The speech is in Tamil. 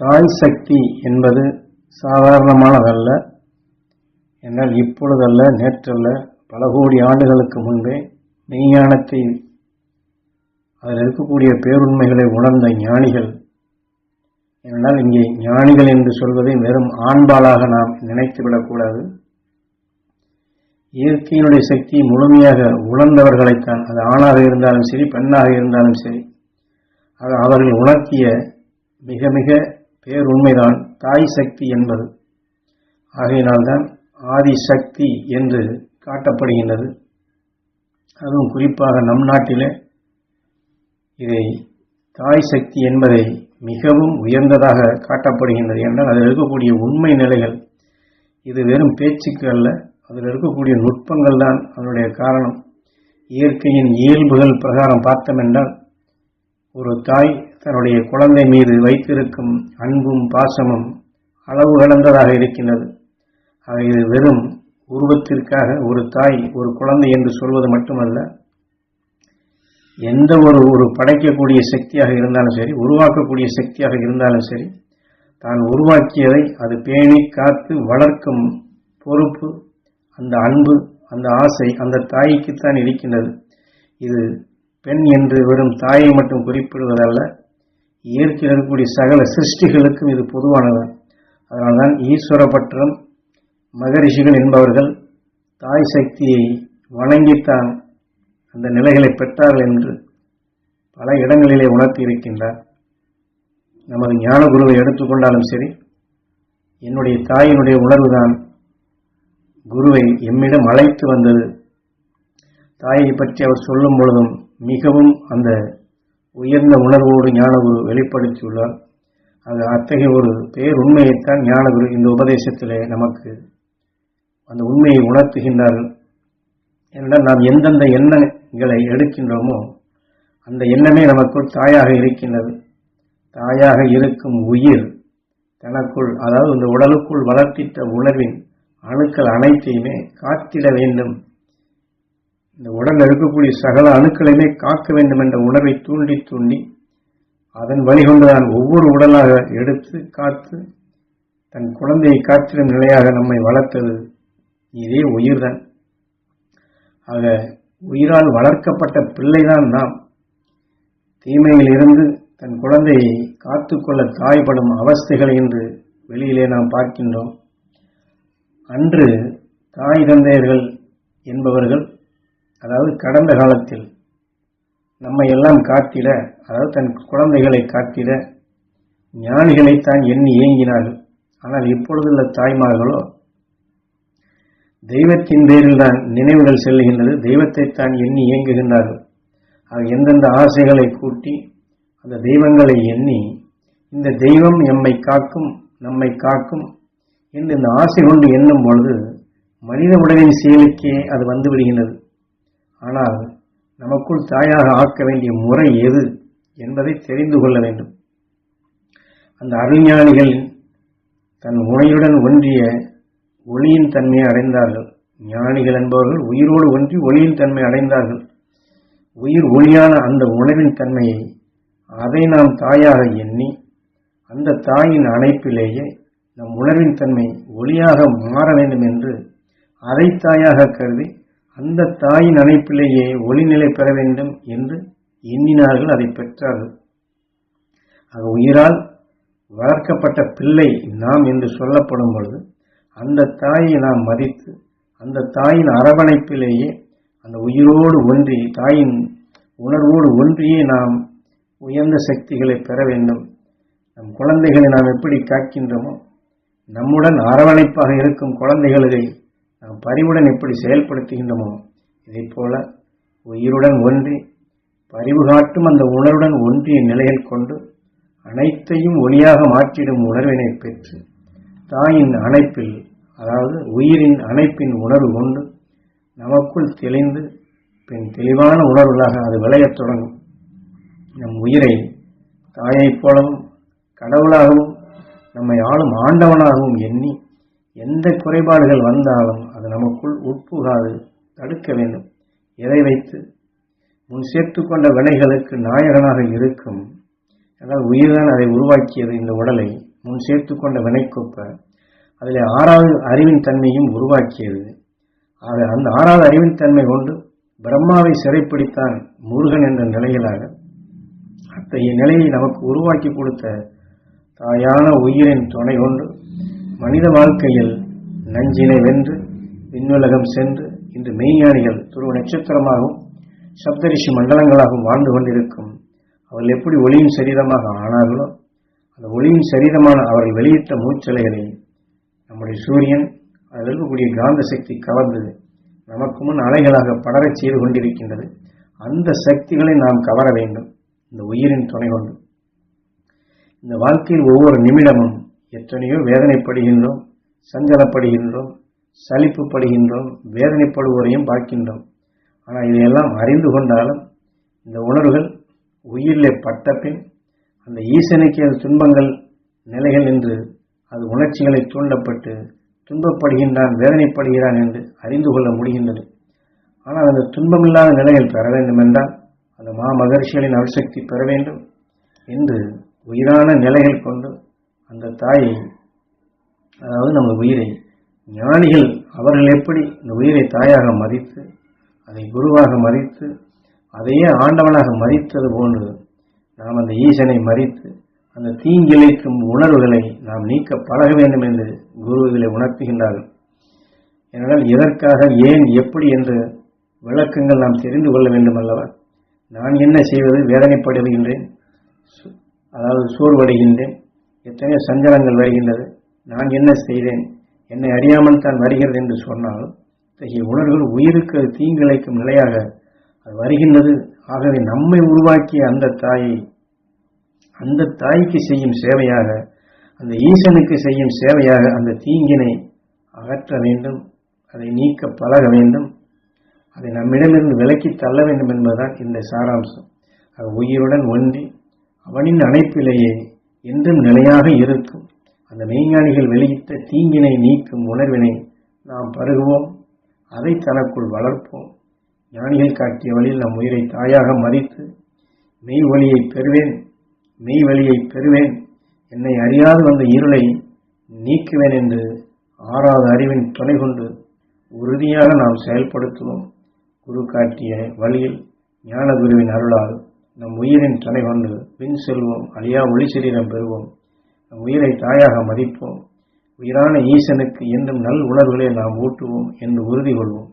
தாய் சக்தி என்பது சாதாரணமானதல்ல. என்றால் இப்பொழுதல்ல நேற்றல்ல பல கோடி ஆண்டுகளுக்கு முன்பே மெய்ஞானத்தை அதில் இருக்கக்கூடிய பேருண்மைகளை உணர்ந்த ஞானிகள். என்றால் இங்கே ஞானிகள் என்று சொல்வதை வெறும் ஆண்பாளாக நாம் நினைத்துவிடக்கூடாது இயற்கையினுடைய சக்தியை முழுமையாக உணர்ந்தவர்களைத்தான் அது ஆணாக இருந்தாலும் சரி பெண்ணாக இருந்தாலும் சரி அது அவர்கள் உணர்த்திய மிக மிக பேருண்மைதான் தாய் சக்தி என்பது. ஆகையினால்தான் ஆதி சக்தி என்று காட்டப்படுகின்றது. அதுவும் குறிப்பாக நம் நாட்டிலே. இதை தாய் சக்தி என்பதை மிகவும் உயர்ந்ததாக காட்டப்படுகின்றது என்றால் அதில் இருக்கக்கூடிய உண்மை நிலைகள். இது வெறும் பேச்சுக்கு அல்ல. அதில் இருக்கக்கூடிய நுட்பங்கள் தான் அதனுடைய காரணம். இயற்கையின் இயல்புகள் பிரகாரம் பார்த்தோம் என்றால் ஒரு தாய் தன்னுடைய குழந்தை மீது வைத்திருக்கும் அன்பும் பாசமும் அளவு கடந்ததாக இருக்கின்றது. ஆக இது வெறும் உருவத்திற்காக ஒரு தாய் ஒரு குழந்தை என்று சொல்வது மட்டுமல்ல எந்த ஒரு ஒரு படைக்கக்கூடிய சக்தியாக இருந்தாலும் சரி உருவாக்கக்கூடிய சக்தியாக இருந்தாலும் சரி தான் உருவாக்கியதை அது பேணி காத்து வளர்க்கும் பொறுப்பு அந்த அன்பு அந்த ஆசை அந்த தாய்க்குத்தான் இருக்கின்றது. இது பெண் என்று வெறும் தாயை மட்டும் குறிப்பிடுவதல்ல இயற்கையில் இருக்கக்கூடிய சகல சிருஷ்டிகளுக்கும் இது பொதுவானது. அதனால்தான் ஈஸ்வரபற்றம் மகரிஷிகள் என்பவர்கள் தாய் சக்தியை வணங்கித்தான் அந்த நிலைகளை பெற்றார்கள் என்று பல இடங்களிலே உணர்த்தி இருக்கின்றார் நமது ஞான குருவை எடுத்துக்கொண்டாலும் சரி என்னுடைய தாயினுடைய உணர்வுதான் குருவை எம்மிடம் அழைத்து வந்தது. தாயை பற்றி அவர் சொல்லும் பொழுதும் மிகவும் அந்த உயர்ந்த உணர்வோடு ஞானகுரு வெளிப்படுத்தியுள்ளார். அது அத்தகைய ஒரு பேருண்மையைத்தான் ஞானகுரு இந்த உபதேசத்திலே நமக்கு அந்த உண்மையை உணர்த்துகின்றார்கள் என்றால் நாம் எந்தெந்த எண்ணங்களை எடுக்கின்றோமோ அந்த எண்ணமே நமக்குள் தாயாக இருக்கின்றது. தாயாக இருக்கும் உயிர் தனக்குள் அதாவது இந்த உடலுக்குள் வளர்த்திட்ட உணர்வின் அணுக்கள் அனைத்தையுமே காத்திட வேண்டும். இந்த உடலில் இருக்கக்கூடிய சகல அணுக்களையுமே காக்க வேண்டும் என்ற உணர்வை தூண்டி தூண்டி அதன் வழிகொண்டுதான் ஒவ்வொரு உடலாக எடுத்து காத்து தன் குழந்தையை காத்திடும் நிலையாக நம்மை வளர்த்தது. இதே உயிர்தான். ஆக உயிரால் வளர்க்கப்பட்ட பிள்ளைதான் நாம். தீமையில் இருந்து தன் குழந்தையை காத்துக்கொள்ள தாய்படும் அவஸ்தைகளை என்று வெளியிலே நாம் பார்க்கின்றோம். அன்று தாய் தந்தையர்கள் என்பவர்கள் அதாவது கடந்த காலத்தில் நம்மை எல்லாம் காத்திட அதாவது தன் குழந்தைகளை காத்திட ஞானிகளைத்தான் எண்ணி ஏங்கினார்கள். ஆனால் இப்பொழுதுள்ள தாய்மார்களோ தெய்வத்தின் பேரில் தான் நினைவுகள் செல்லுகின்றது தெய்வத்தைத்தான் எண்ணி இயங்குகின்றார்கள் ஆக எந்தெந்த ஆசைகளை கூட்டி அந்த தெய்வங்களை எண்ணி இந்த தெய்வம் எம்மை காக்கும் நம்மை காக்கும் என்று இந்த ஆசை கொண்டு எண்ணும் பொழுது மனித உடலின் செயலுக்கே அது வந்துவிடுகின்றது ஆனால் நமக்குள் தாயாக ஆக்க வேண்டிய முறை எது என்பதை தெரிந்து கொள்ள வேண்டும். அந்த அருஞானிகள் தன் உணையுடன் ஒன்றிய ஒளியின் தன்மையை அடைந்தார்கள். ஞானிகள் என்பவர்கள் உயிரோடு ஒன்றி ஒளியின் தன்மை அடைந்தார்கள். உயிர் ஒளியான அந்த உணவின் தன்மையை அதை நாம் தாயாக எண்ணி அந்த தாயின் அணைப்பிலேயே நம் உணர்வின் தன்மை ஒளியாக மாற வேண்டும் என்று அதை தாயாக கருதி அந்த தாயின் அணைப்பிலேயே ஒளிநிலை பெற வேண்டும் என்று எண்ணினார்கள் அதை பெற்றார்கள் அது உயிரால் வளர்க்கப்பட்ட பிள்ளை நாம் என்று சொல்லப்படும் பொழுது அந்த தாயை நாம் மதித்து அந்த தாயின் அரவணைப்பிலேயே அந்த உயிரோடு ஒன்றி தாயின் உணர்வோடு ஒன்றியே நாம் உயர்ந்த சக்திகளை பெற வேண்டும். நம் குழந்தைகளை நாம் எப்படி காக்கின்றோமோ நம்முடன் அரவணைப்பாக இருக்கும் குழந்தைகளை நாம் பரிவுடன் எப்படி செயல்படுத்துகின்றோமோ இதை போல உயிருடன் ஒன்றி பரிவு காட்டும் அந்த உணர்வுடன் ஒன்றிய நிலையில் கொண்டு அனைத்தையும் ஒளியாக மாற்றிடும் உணர்வினை பெற்று தாயின் அணைப்பில் அதாவது உயிரின் அணைப்பின் உணர்வு கொண்டு நமக்குள் தெளிந்து பின் தெளிவான உணர்வுகளாக அது விளையத் தொடங்கும். நம் உயிரை தாயைப் போலவும் கடவுளாகவும் நம்மை ஆளும் ஆண்டவனாகவும் எண்ணி எந்த குறைபாடுகள் வந்தாலும் அது நமக்குள் உட்புகாது தடுக்க வேண்டும். எதை வைத்து? முன் சேர்த்து கொண்ட வினைகளுக்கு நாயகனாக இருக்கும். அதாவது உயிர்தான் அதை உருவாக்கியது இந்த உடலை. முன் சேர்த்து கொண்ட வினைக்கொப்ப. அதில் ஆறாவது அறிவின் தன்மையும் உருவாக்கியது. அது அந்த ஆறாவது அறிவின் தன்மை கொண்டு பிரம்மாவை சிறைப்பிடித்தான் முருகன் என்ற நிலையிலாக அத்தகைய நிலையை நமக்கு உருவாக்கி கொடுத்த தாயான உயிரின் துணை கொண்டு மனித வாழ்க்கையில் நஞ்சினை வென்று விண்ணுலகம் சென்று இன்று மெய்ஞானிகள் துருவ நட்சத்திரமாகவும் சப்தரிஷி மண்டலங்களாகவும் வாழ்ந்து கொண்டிருக்கும். அவர்கள் எப்படி ஒளியின் சரீரமாக ஆனார்களோ அந்த ஒளியின் சரீரமான அவர்கள் வெளியிட்ட மூச்சலைகளை நம்முடைய சூரியன் அதில் இருக்கக்கூடிய காந்த சக்தி கவர்ந்தது நமக்கு முன் அலைகளாக படரச் செய்து கொண்டிருக்கின்றது. அந்த சக்திகளை நாம் கவர வேண்டும் இந்த உயிரின் துணை கொண்டு. இந்த வாழ்க்கையில் ஒவ்வொரு நிமிடமும் எத்தனையோ வேதனைப்படுகின்றோம் சஞ்சலப்படுகின்றோம் சலிப்புப்படுகின்றோம் வேதனைப்படுவோரையும் பார்க்கின்றோம். ஆனால் இதையெல்லாம் அறிந்து கொண்டாலும் இந்த உணர்வுகள் உயிரிலே பட்ட பின் அந்த ஈசனுக்கு அது துன்பங்கள் நிலைகள் என்று அது உணர்ச்சிகளை தூண்டப்பட்டு துன்பப்படுகின்றான் வேதனைப்படுகிறான் என்று அறிந்து கொள்ள முடிகின்றது. ஆனால் அந்த துன்பமில்லாத நிலைகள் பெற வேண்டும் என்றால் அந்த மா மகர்ஷிகளின் அவசக்தி பெற வேண்டும் என்று உயிரான நிலைகள் கொண்டு அந்த தாயை அதாவது நம்ம உயிரை ஞானிகள் அவர்கள் எப்படி இந்த உயிரை தாயாக மதித்து அதை குருவாக மதித்து அதையே ஆண்டவனாக மதித்தது போன்று நாம் அந்த ஈசனை மறித்து அந்த தீங்கிழைக்கும் உணர்வுகளை நாம் நீக்க பழக வேண்டும் என்று குருவிகளை உணர்த்துகின்றார்கள். ஏனென்றால் எதற்காக ஏன் எப்படி என்று விளக்கங்கள் நாம் தெரிந்து கொள்ள வேண்டும் அல்லவா? நான் என்ன செய்வது வேதனைப்படுகின்றேன் அதாவது சோர்வடைகின்றேன் எத்தனையோ சஞ்சலங்கள் வருகின்றது நான் என்ன செய்தேன் என்னை அறியாமல் தான் வருகிறது என்று சொன்னால் இத்தகைய உணர்வுகள் உயிருக்கு தீங்கிழைக்கும் நிலையாக அது வருகின்றது. ஆகவே நம்மை உருவாக்கிய அந்த தாயை அந்த தாய்க்கு செய்யும் சேவையாக அந்த ஈசனுக்கு செய்யும் சேவையாக அந்த தீங்கினை அகற்ற வேண்டும் அதை நீக்க பழக வேண்டும் அதை நம்மிடமிருந்து விலக்கி தள்ள வேண்டும் என்பதுதான் இந்த சாராம்சம். அது உயிருடன் ஒன்றி அவனின் அணைப்பிலேயே என்றும் நிலையாக இருக்கும். அந்த மெய்ஞானிகள் வெளியிட்ட தீங்கினை நீக்கும் உணர்வினை நாம் பருகுவோம். அதை தனக்குள் வளர்ப்போம். ஞானிகள் காட்டிய வழியில் நம் உயிரை தாயாக மதித்து மெய் ஒளியை பெறுவேன் மெய் வழியை பெறுவேன். என்னை அறியாது வந்த இருளை நீக்குவேன் என்று ஆறாவது அறிவின் துணை கொண்டு உறுதியாக நாம் செயல்படுத்துவோம். குரு காட்டிய வழியில் ஞான குருவின் அருளால் நம் உயிரின் துணை கொண்டு பின் செல்வோம். அழியா ஒளி சரீரம் பெறுவோம். உயிரை தாயாக மதிப்போம். உயிரான ஈசனுக்கு என்றும் நல் உணர்வுகளை நாம் ஊட்டுவோம் என்று உறுதி கொள்வோம்